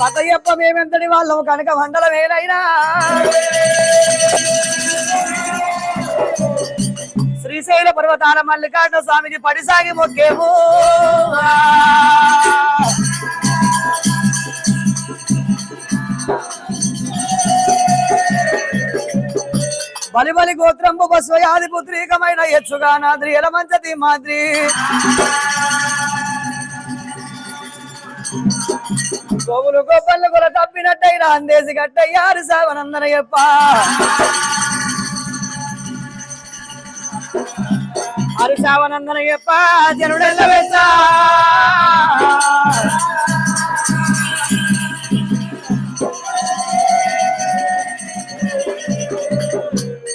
కథయ్యప్ప మేమెంతటి వాళ్ళం కనుక మండలం ఏదైనా శ్రీశైల పర్వతాల మల్లికార్జున స్వామికి పడిసాగి మొక్కేము. బలి బలి గోత్రంబు బస్వయాది పుత్రీకమైన ఎచ్చుగా నాద్రి ఎలమంచతి మాద్రి. గోవులు గోపల్లు కూడా తప్పినట్టయినా అందేసి గట్టయ్యారు సావనందనయ్యప్ప చెప్ప. అరు సావనందన చెప్ప జనుడెల్ల వెచ్చ.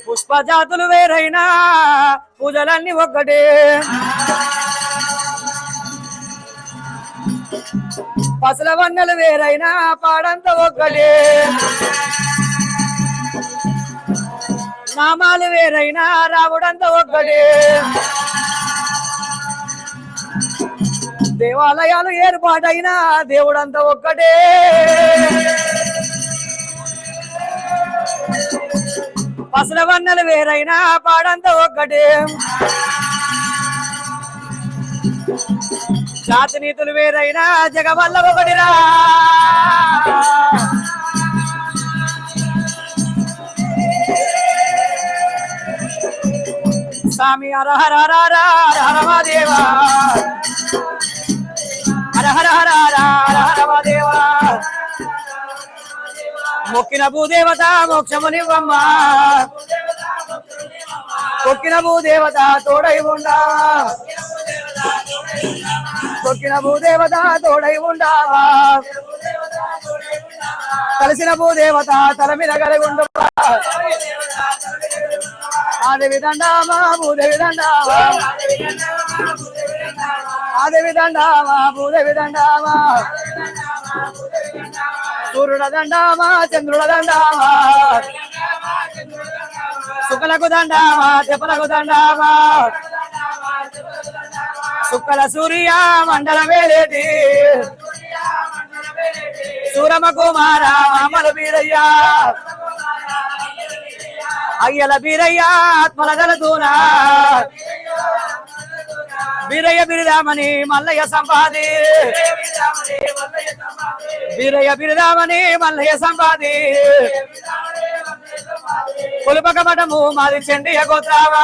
పుష్పజాతులు వేరైనా పూజలన్నీ ఒక్కటే. పసల వన్నెలు వేరైనా పాడంత ఒక్కటే. నామాలు వేరైనా రావుడంత ఒక్కటే. దేవాలయాలు ఏర్పాటైనా దేవుడంత ఒక్కటే. పసల వన్నెలు వేరైనా పాడంత ఒక్కటే. జాతి నీతులు వేరైనా జగవల్ల ఒకటిరా స్వామి హర హర హర హర హర హర మహాదేవా హర హర హర హర హర హర మహాదేవా మొక్కిన భూదేవత మోక్షమునివ్వమ్మా మొక్కిన భూదేవత తోడై ఉండా తొక్కిన భూదేవత తోడై ఉండావా కలిసిన భూదేవత తల మీద కలిగుండు ఆదేవి దండామా భూదేవి దండామా ఆదేవి దండామా భూదేవి దండామా సూర్యుడ దండామా చంద్రుడ దండామా శుకలకు దండామా తెప్పలకు దండామా సుక్కల సూర్య మండల వేలేటి. సూరమ కుమార అమల బీరయ్య. అయ్యల బీరయ్య ఆత్మల గలదూనా బీరయ్య బిరిదామని మల్లయ్య సంపాది. బీరయ్య బిరిదామని మల్లయ్య సంపాది. కొలుపక మఠము మాది చెండియ గోత్రావా.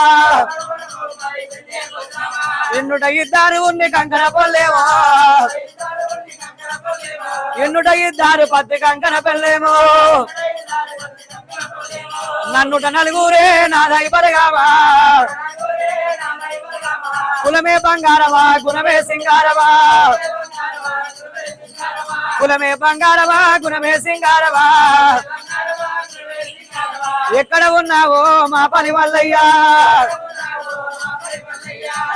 ఎన్నుట ఇద్దరు ఉన్ని కంకణ పొల్లేమో? ఎన్నుట ఇద్దరు పత్తి కంకణ పెళ్ళేమో నన్నుట నలుగురే నాదై దైబరగావా కులమే బంగారవా గుణమే సింగారవా కులమే బంగారవా గుణమే సింగారవా ఎక్కడ ఉన్నావో మా పని వల్లయ్యా?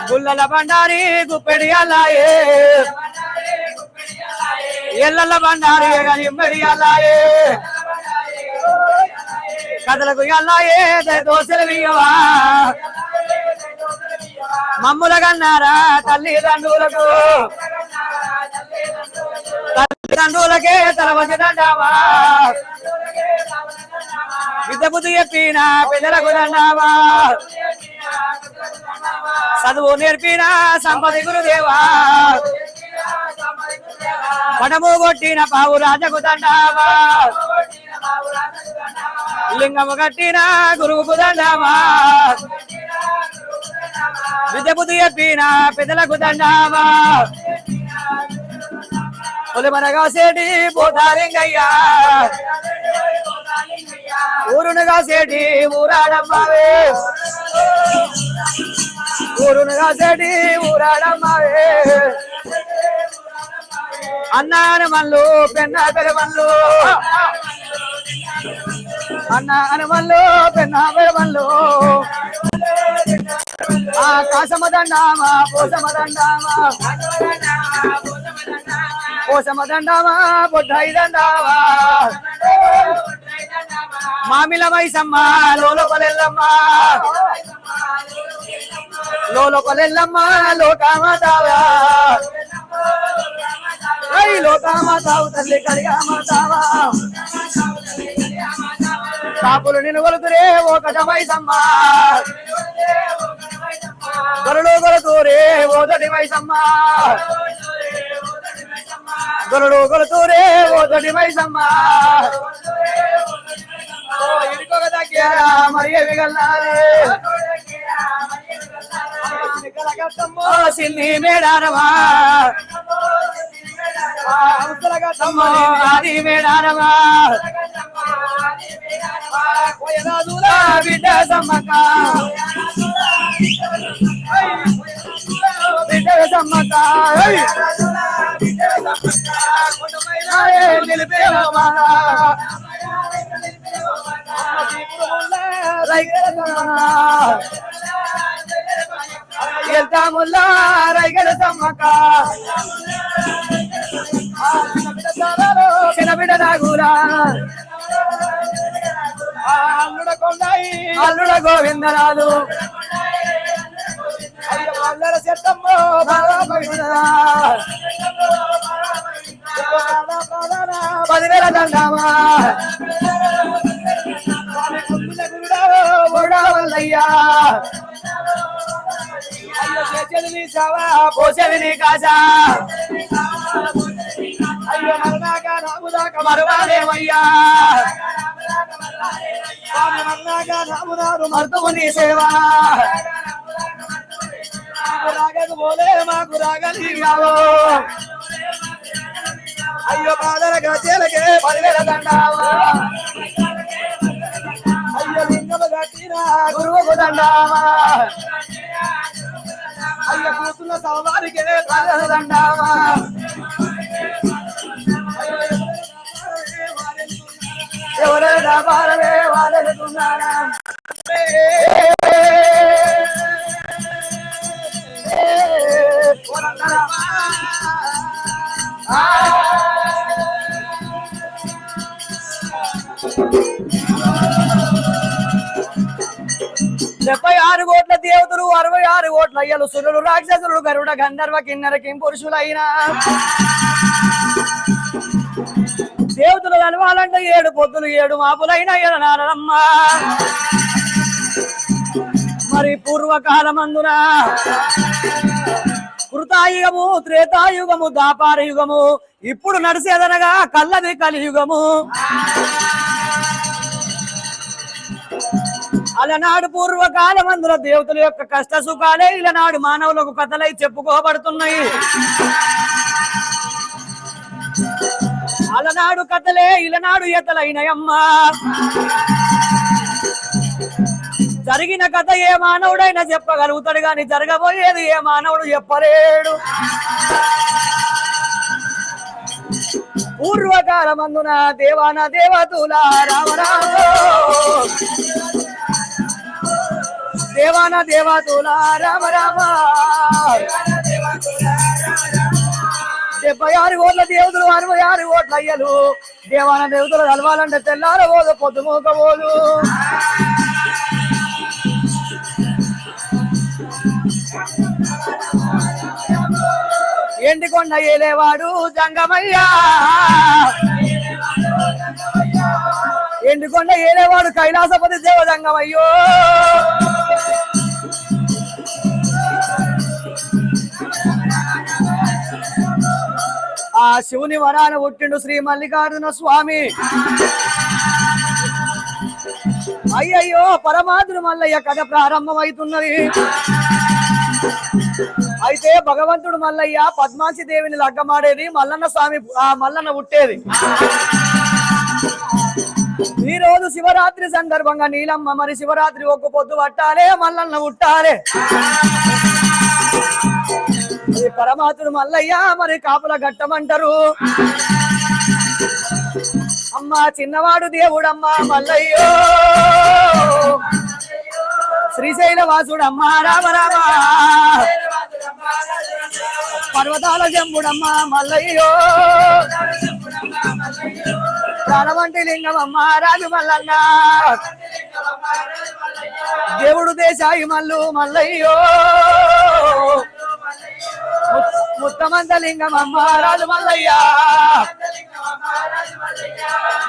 గుల్లల బండారి గుప్పెడియాలాయే ఎల్లల బండారి నిమ్మడి కథలకు అల్లాయే. దోశలు వియ్యవా. మమ్ముల కన్నారా తల్లిదండ్రులకు తల్లిదండ్రులకే తలవచి దండావా. విద్య బుద్ధి చెప్పిన పిల్లలకు దండావా. చదువు నేర్పిన సంపది గురుదేవా. పడము కొట్టిన పావు రాజకు దండావా. లింగము కట్టిన గురువుకు దండావా. విద్య బుద్ధి చెప్పిన పెద్దలకు దండావా. పులిమనగా సేటి పోతాలింగయ్యా ఊరునగా సేటి ఊరాడమ్మావే. ఊరునుగా సేటి ఊరాడమ్మావే అన్నాను మల్లు పెన్న పెరమల్లు అన్న అనుమల్లు పెన్న పెరమల్లు ఆకాశమదండామా పోసమదండామా పోసమదండామా దండావా మామిల మైసమ్మ లోలోపలెల్లమ్మ లోలోపలెల్లమ్మ లోకామదావా లోకామాతావు. తల్లి కలిగామాతావా కాపులు నిన్ను కొలుతురే ఒకటమై సమ్మా గరుడు కొలుతూరే ఓదటి వైసమ్మా గరుడు కొలుతూరే ఓదటి వైసమ్మా ఓ ఇరుకొక దగ్గర మరి ఎవిగల్లారే ఓ సిన్ని మేడారమా? మేడారమా? బిడ్డ సమ్మక్క. బిడ్డ సమ్మక్క వెళ్తాముల్లా రైగడ సమ్మక్క చిన్నబిడ్డ నాగురా అల్లుడ కొండాయి అల్లుడ గోవిందరాలు అల్లర చెట్టమ్మో పదివేల దండామా వల్లయ్యా పోసేది నీ కాసా అయ్యో మరణాక నాముదాక మరవాలేమయ్యా స్వామి మర్దము నీ సేవా? మాకు పోలే మాకు అయ్యో బాధల గజలకే పదివేల దండావా అయ్యో లింగము కట్టిన గురువుకు దండావా అయ్యో కూతున్న సవారికి పదివేల దండావా ఎవరైనా వారమే వారెడుతున్నారా డెబ్బై వారి ఓట్లు అయ్యలు సురులు రాక్షసులు గరుడ గంధర్వ కిన్నర కింపురుషులైనా దేవతలు కలవాలంటే ఏడు పొద్దులు ఏడు మాపులైన ఎరనారమ్మ మరి పూర్వకాలమందున కృతాయుగము త్రేతాయుగము దాపార యుగము ఇప్పుడు నడిచేదనగా కల్లది కలియుగము. అలనాడు పూర్వకాలమందుల దేవతల యొక్క కష్ట సుఖాలే ఇలనాడు మానవులకు కథలై చెప్పుకోబడుతున్నాయి. అలనాడు కథలే ఇలనాడు ఎతలైనయమ్మా. జరిగిన కథ ఏ మానవుడైనా చెప్పగలుగుతాడు కానీ జరగబోయేది ఏ మానవుడు చెప్పలేడు. పూర్వకాలమందున దేవాన దేవతుల రామరామ దేవాన దేవతుల రామ రామ. డెబ్బై ఆరు కోట్ల దేవతలు అరవై ఆరు కోట్ల అయ్యలు. దేవాన దేవతలు కలవాలంటే తెల్లారబోదు పొద్దుమూకపోదు ఎండికొండ ఏలేవాడు? జంగమయ్యా. ఎండుకొండ ఏలేవాడు? కైలాసపతి దేవ ఆ శివుని వరాన పుట్టిండు శ్రీ మల్లికార్జున స్వామి. అయ్యయ్యో పరమాత్మ మల్లయ్య కథ ప్రారంభమవుతున్నది అయితే భగవంతుడు మల్లయ్య పద్మాసి దేవిని లగ్గమాడేది మల్లన్న స్వామి ఆ మల్లన్న పుట్టేది. ఈ రోజు శివరాత్రి సందర్భంగా నీలమ్మ మరి శివరాత్రి ఒక్క పొద్దు పట్టాలే మల్లన్న పుట్టాలే. పరమాత్ముడు మల్లయ్య మరి కాపుల గట్టమంటారు అమ్మా చిన్నవాడు దేవుడమ్మా మల్లయ్యో. శ్రీశైల వాసుడమ్మా రామ రామ పర్వతాల జంబుడమ్మా మల్లయ్యో. ప్రాణవంటి లింగమమ్మా రాజు మల్లన్న. దేవుడు దేశాయి మల్లు మల్లయ్యో. ముత్తమందలింగం అమ్మ రాజు మల్లయ్య